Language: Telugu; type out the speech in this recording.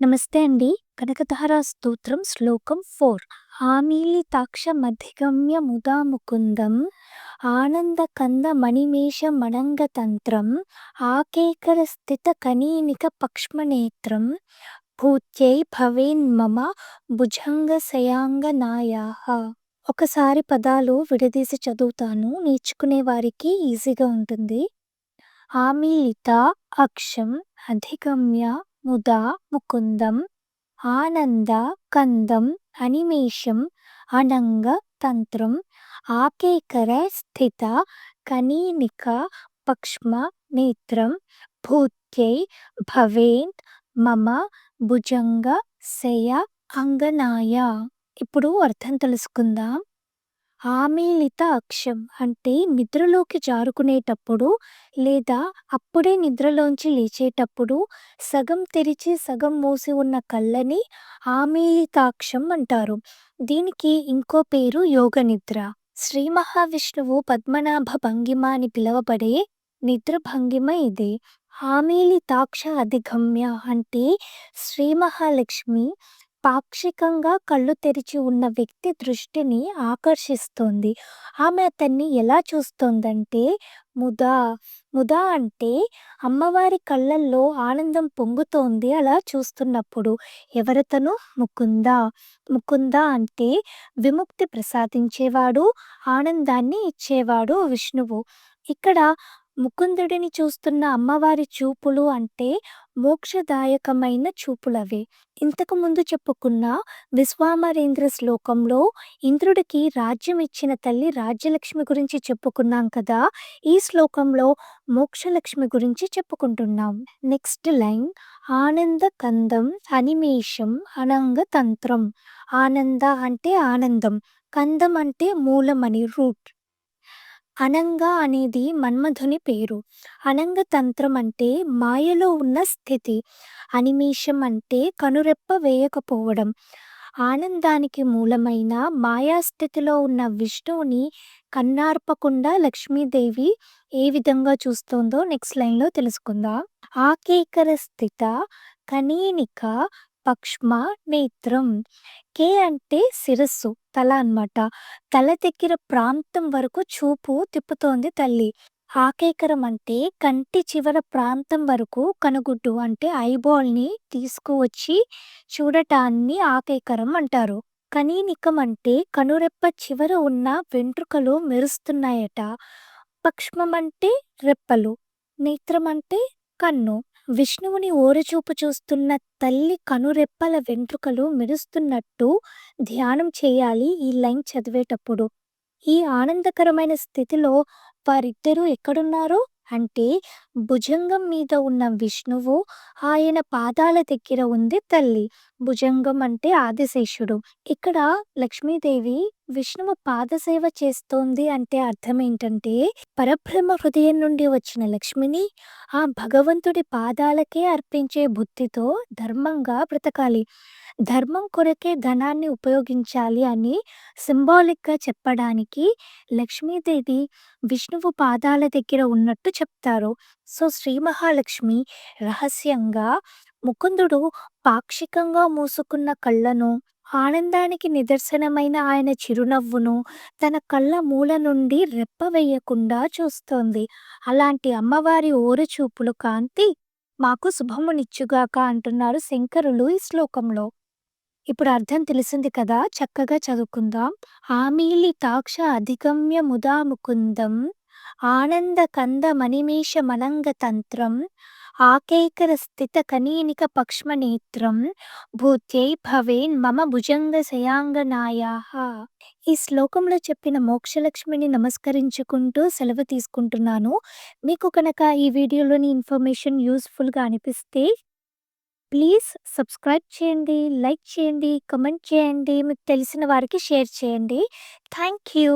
నమస్తే అండి. కనకధార స్తోత్రం శ్లోకం 4 ఆమీలితాక్షమధిగమ్య ముదా ముకుందం ఆనందకందమనిమేషమనంగతంత్రం ఆకేకరస్థితకనీనిక పక్ష్మనేత్రం భూత్యై భవేన్మమ భుజంగశయాంగనాయాః. ఒకసారి పదాలు విడదీసి చదువుతాను. నేర్చుకునే వారికి ఈజీగా ఉంటుంది. ఆమీలిత అక్షం అధిగమ్య ముదా ముకుందం ఆనంద కందం అనిమేషం అనంగ తంత్రం ఆకేకర స్థిత కనీనిక పక్ష్మ నేత్రం భూత్యై భవేన్ మమ భుజంగ శయ అంగనాయ. ఇప్పుడు అర్థం తెలుసుకుందాం. ఆమీలిత అక్షం అంటే నిద్రలోకి జారుకునేటప్పుడు లేదా అప్పుడే నిద్రలోంచి లేచేటప్పుడు సగం తెరిచి సగం మూసి ఉన్న కళ్ళని ఆమీలితాక్షం అంటారు. దీనికి ఇంకో పేరు యోగ నిద్ర శ్రీ మహావిష్ణువు పద్మనాభ భంగిమ అని పిలువబడే నిద్ర భంగిమ ఇది ఆమీలితాక్ష అధిగమ్య అంటే శ్రీ మహాలక్ష్మి పాక్షికంగా కళ్ళు తెరిచి ఉన్న వ్యక్తి దృష్టిని ఆకర్షిస్తోంది. ఆమె అతన్ని ఎలా చూస్తోందంటే ముదా ముదా అంటే అమ్మవారి కళ్ళల్లో ఆనందం పొంగుతోంది అలా చూస్తున్నప్పుడు. ఎవరతను? ముకుంద. ముకుంద అంటే విముక్తి ప్రసాదించేవాడు, ఆనందాన్ని ఇచ్చేవాడు విష్ణువు. ఇక్కడ ముకుందుడిని చూస్తున్న అమ్మవారి చూపులు అంటే మోక్షదాయకమైన చూపులవే. ఇంతకుముందు చెప్పుకున్న విశ్వామరేంద్ర శ్లోకంలో ఇంద్రుడికి రాజ్యం ఇచ్చిన తల్లి రాజ్యలక్ష్మి గురించి చెప్పుకున్నాం కదా! ఈ శ్లోకంలో మోక్షలక్ష్మి గురించి చెప్పుకుంటున్నాం. నెక్స్ట్ లైన్ ఆనంద కందం అనిమేషం అనంగ తంత్రం. ఆనంద అంటే ఆనందం. కందం అంటే మూలమని రూట్. అనంగ అనేది మన్మధుని పేరు. అనంగ తంత్రం అంటే మాయలో ఉన్న స్థితి. అనిమేషం అంటే కనురెప్ప వేయకపోవడం. ఆనందానికి మూలమైన మాయాస్థితిలో ఉన్న విష్ణువుని కన్నార్పకుండా లక్ష్మీదేవి ఏ విధంగా చూస్తోందో నెక్స్ట్ లైన్లో తెలుసుకుందాం. ఆకేకర స్థిత కనీనిక పక్ష్మ నేత్రం. కే అంటే శిరస్సు తల అన్నమాట. తల దగ్గర ప్రాంతం వరకు చూపు తిప్పుతోంది తల్లి. ఆకేకరం అంటే కంటి చివర ప్రాంతం వరకు కనుగుడ్డు అంటే ఐబాల్ని తీసుకువచ్చి చూడటాన్ని ఆకేకరం అంటారు. కనీనికం అంటే కనురెప్ప చివర ఉన్న వెంట్రుకలు మెరుస్తున్నాయట. పక్ష్మం అంటే రెప్పలు. నేత్రం అంటే కన్ను. విష్ణువుని ఓరచూపు చూస్తున్న తల్లి కనురెప్పల వెంట్రుకలు మెరుస్తున్నట్టు ధ్యానం చేయాలి ఈ లైన్ చదివేటప్పుడు. ఈ ఆనందకరమైన స్థితిలో వారిద్దరూ ఎక్కడున్నారు? అంటే భుజంగం మీద ఉన్న విష్ణువు, ఆయన పాదాల దగ్గర ఉంది తల్లి. భుజంగం అంటే ఆదిశేషుడు. ఇక్కడ లక్ష్మీదేవి విష్ణువు పాదసేవ చేస్తోంది అంటే అర్థం ఏంటంటే పరబ్రహ్మ హృదయం నుండి వచ్చిన లక్ష్మిని ఆ భగవంతుడి పాదాలకే అర్పించే బుద్ధితో ధర్మంగా బ్రతకాలి. ధర్మం కొరకే ధనాన్ని ఉపయోగించాలి అని సింబాలిక్గా చెప్పడానికి లక్ష్మీదేవి విష్ణువు పాదాల దగ్గర ఉన్నట్టు చెప్తారు. సో శ్రీ మహాలక్ష్మి రహస్యంగా ముకుందుడు పాక్షికంగా మూసుకున్న కళ్ళను, ఆనందానికి నిదర్శనమైన ఆయన చిరునవ్వును తన కళ్ళ మూల నుండి రెప్ప వేయకుండా చూస్తోంది. అలాంటి అమ్మవారి ఓరచూపులు కాంతి మాకు శుభమునిచ్చుగాక అంటున్నారు శంకరులు ఈ శ్లోకంలో. ఇప్పుడు అర్థం తెలిసింది కదా! చక్కగా చదువుకుందాం. ఆమీలి తాక్ష అధిగమ్య ముదా ముకుందం ఆనంద కందమనిమేషమనంగ తంత్రం ఆకేకర స్థిత కనీనిక పక్ష్మ నేత్రం భూత్యై భవేన్ మమ భుజంగ శయాంగనాయాహ ఈ శ్లోకంలో చెప్పిన మోక్షలక్ష్మిని నమస్కరించుకుంటూ సెలవు తీసుకుంటున్నాను. మీకు కనుక ఈ వీడియోలోని ఇన్ఫర్మేషన్ యూస్ఫుల్గా అనిపిస్తే ప్లీజ్ సబ్స్క్రైబ్ చేయండి, లైక్ చేయండి, కమెంట్ చేయండి, మీకు తెలిసిన వారికి షేర్ చేయండి. Thank you.